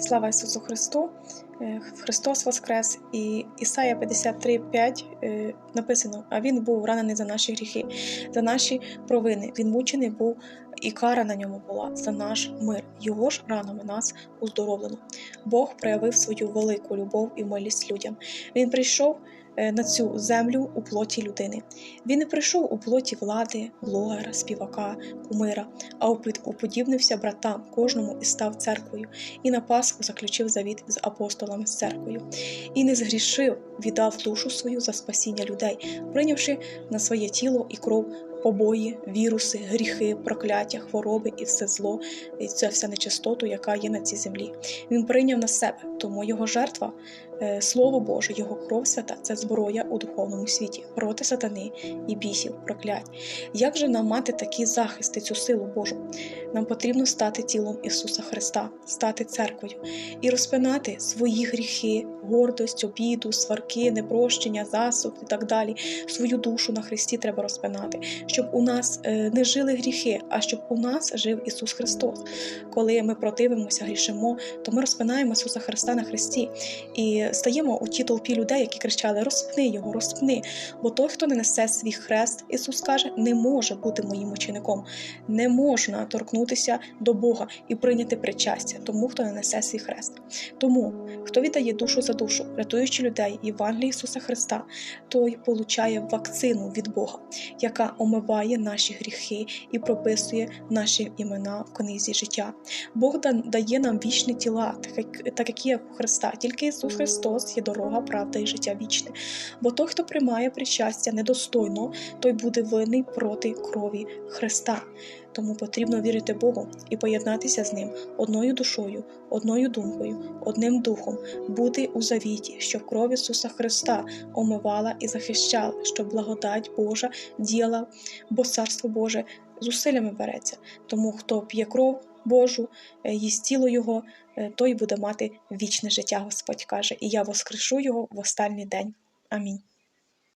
Слава Ісусу Христу! Е, Христос Воскрес! І Ісая 53,5 е, написано: А Він був ранений за наші гріхи, за наші провини. Він мучений був, і кара на ньому була за наш мир. Його ж ранами нас уздоровлено. Бог проявив свою велику любов і милість людям. Він прийшов е, на цю землю у плоті людини. Він не прийшов у плоті влади, блогера, співака, кумира, а уподібнився братам кожному і став церквою, і на Пасху заключив завіт з апостолами з церквою, і не згрішив, віддав душу свою за спасіння людей, прийнявши на своє тіло і кров побої, віруси, гріхи, прокляття, хвороби і все зло, і ця вся нечистоту, яка є на цій землі. Він прийняв на себе, тому його жертва, е, Слово Боже, його кров свята це зброя у духовному світі проти сатани і бісів, проклять. Як же нам мати такі захисти, цю силу Божу? Нам потрібно стати тілом Ісуса Христа, стати церквою і розпинати свої гріхи, гордость, обіду, сварки, непрощення, засух і так далі. Свою душу на Христі треба розпинати, щоб у нас е, не жили гріхи, а щоб у нас жив Ісус Христос. Коли ми противимося, грішимо, то ми розпинаємо Ісуса Христа на Христі і стаємо у ті толпі людей, які кричали: Розпни його, розпни. Бо той, хто не несе свій хрест, Ісус каже, не може бути моїм учеником, не можна торкнутися до Бога і прийняти причастя, тому хто не несе свій хрест. Тому хто віддає душу за душу, рятуючи людей Євангелії Ісуса Христа, той получає вакцину від Бога, яка омиває наші гріхи і прописує наші імена в книзі життя. Бог да- дає нам вічні тіла, так як є у Христа. Тільки Ісус Христос є дорога, правда і життя вічне. Бо той, хто приймає причастя недостойно, той буде винний проти крові Христа. Тому потрібно вірити Богу і поєднатися з ним одною душою, одною думкою, одним духом, бути у завіті, щоб кров Ісуса Христа омивала і захищала, щоб благодать Божа діяла, бо Царство Боже зусиллями береться. Тому хто п'є кров Божу, е, їсть тіло Його, е, той буде мати вічне життя, Господь каже, і я воскрешу його в останній день. Амінь.